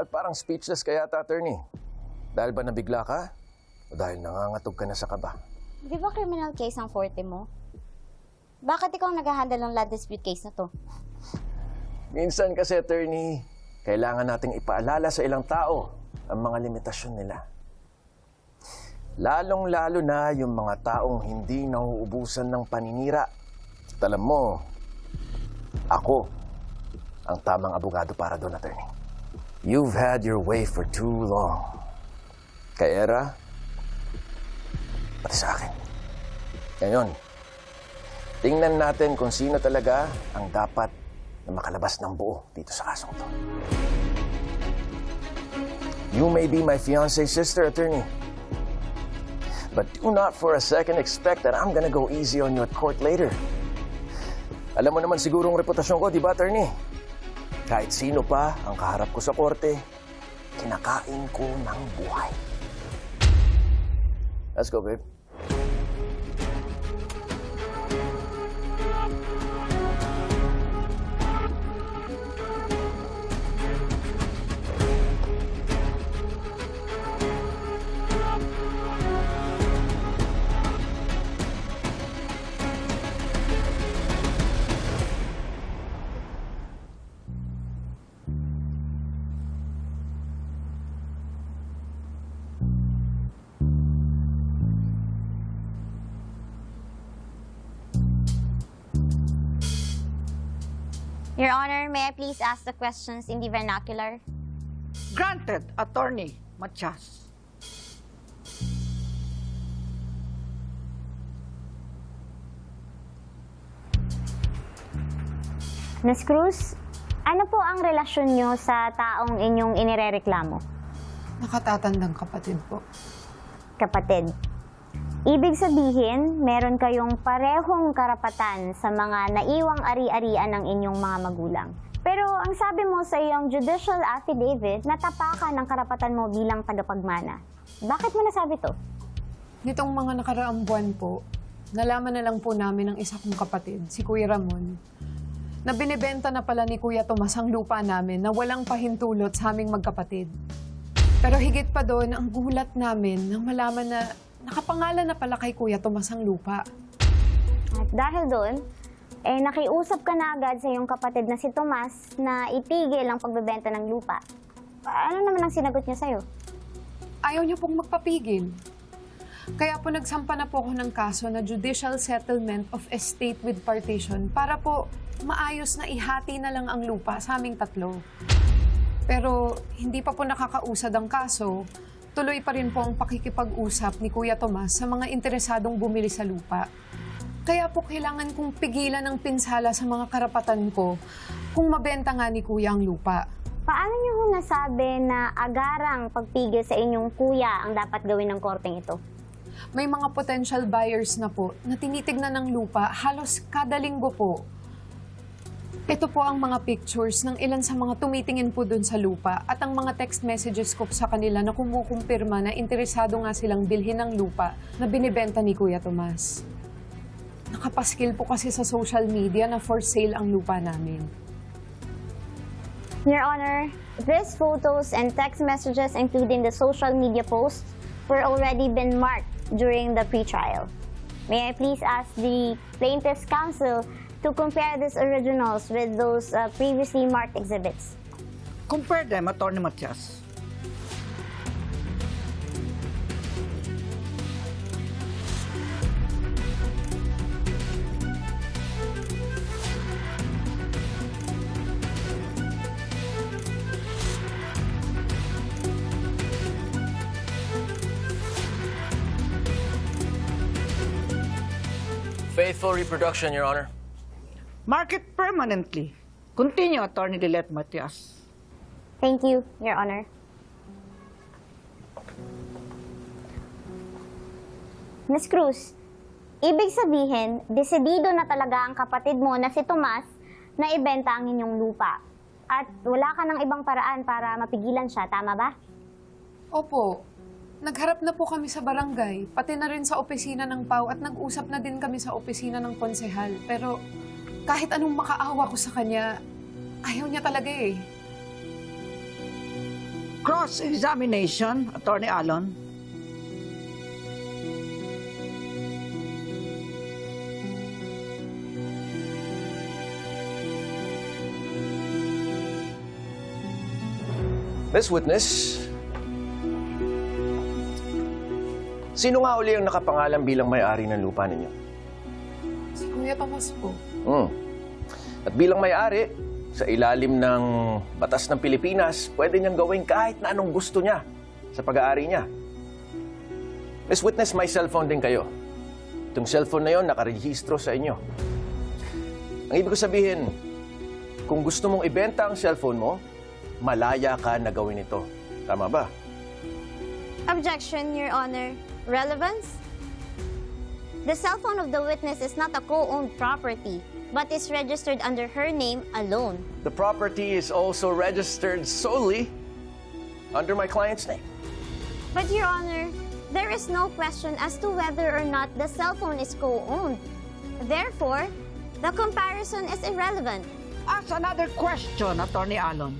Bakit parang speechless ka yata, attorney? Dahil ba nabigla ka? O dahil nangangatog ka na sa kaba? Di ba criminal case ang forte mo? Bakit ikaw nag-handle ng land dispute case na to? Minsan kasi, attorney, kailangan nating ipaalala sa ilang tao ang mga limitasyon nila. Lalong-lalo na yung mga taong hindi nauubusan ng paninira. At alam mo, ako ang tamang abogado para doon, attorney. You've had your way for too long. Kay Era, pati sa akin. Ngayon, tingnan natin kung sino talaga ang dapat na makalabas ng buo dito sa kasong to. You may be my fiancé's sister, attorney. But do not for a second expect that I'm gonna go easy on you at court later. Alam mo naman sigurong reputasyon ko, di ba, attorney? Kahit sino pa ang kaharap ko sa korte, kinakain ko ng buhay. Let's go, babe. Your Honor, may I please ask the questions in the vernacular? Granted, Attorney Matias. Miss Cruz, ano po ang relasyon nyo sa taong inyong inirereklamo? Nakatatandang kapatid po. Kapatid. Ibig sabihin, meron kayong parehong karapatan sa mga naiwang ari-arian ng inyong mga magulang. Pero ang sabi mo sa iyong judicial affidavit, natapakan ang karapatan mo bilang tagapagmana. Bakit mo nasabi to? Nitong mga nakaraang buwan po, nalaman na lang po namin ng isa kong kapatid, si Kuya Ramon, na binibenta na pala ni Kuya Tomas ang lupa namin na walang pahintulot sa aming magkapatid. Pero higit pa doon, ang gulat namin nang malaman na nakapangalan na pala kay Kuya Tomas ang lupa. At dahil doon, eh nakiusap ka na agad sa iyong kapatid na si Tomas na itigil ang pagbebenta ng lupa. Ano naman ang sinagot niya sa'yo? Ayaw niya pong magpapigil. Kaya po nagsampa na po ako ng kaso na judicial settlement of estate with partition para po maayos na ihati na lang ang lupa sa aming tatlo. Pero hindi pa po nakakausad ang kaso, tuloy pa rin po ang pakikipag-usap ni Kuya Tomas sa mga interesadong bumili sa lupa. Kaya po kailangan kong pigilan ang pinsala sa mga karapatan ko kung mabenta nga ni Kuya ang lupa. Paano niyo ho nasabi na agarang pagpigil sa inyong kuya ang dapat gawin ng korteng ito? May mga potential buyers na po na tinitignan ng lupa halos kada linggo po. Ito po ang mga pictures ng ilan sa mga tumitingin po dun sa lupa at ang mga text messages ko sa kanila na kumukumpirma na interesado nga silang bilhin ng lupa na binibenta ni Kuya Tomas. Nakapaskil po kasi sa social media na for sale ang lupa namin. Your Honor, these photos and text messages, including the social media posts, were already been marked during the pretrial. May I please ask the plaintiff's counsel to compare these originals with those uh, previously marked exhibits? Compare them, Attorney Matias. Faithful reproduction, Your Honor. Market permanently. Continue, Attorney Lilet Matias. Thank you, Your Honor. Miss Cruz, ibig sabihin, desidido na talaga ang kapatid mo na si Tomas na ibenta ang inyong lupa. At wala ka ng ibang paraan para mapigilan siya, tama ba? Opo. Nagharap na po kami sa barangay, pati na rin sa opisina ng PAW at nag-usap na din kami sa opisina ng konsehal. Pero kahit anong makaawa ko sa kanya, ayaw niya talaga eh. Cross-examination, Attorney Allen. Miss Witness, sino nga uli ang nakapangalan bilang may-ari ng lupa ninyo? Si Kuya Tomas po. Hmm. At bilang may-ari, sa ilalim ng batas ng Pilipinas, pwede niyang gawin kahit na anong gusto niya sa pag-aari niya. Miss Witness, may cellphone din kayo. Itong cellphone na yon nakarehistro sa inyo. Ang ibig ko sabihin, kung gusto mong ibenta ang cellphone mo, malaya ka na gawin ito. Tama ba? Objection, Your Honor. Relevance? The cell phone of the witness is not a co-owned property, but is registered under her name alone. The property is also registered solely under my client's name. But, Your Honor, there is no question as to whether or not the cell phone is co-owned. Therefore, the comparison is irrelevant. As another question, Attorney Allen.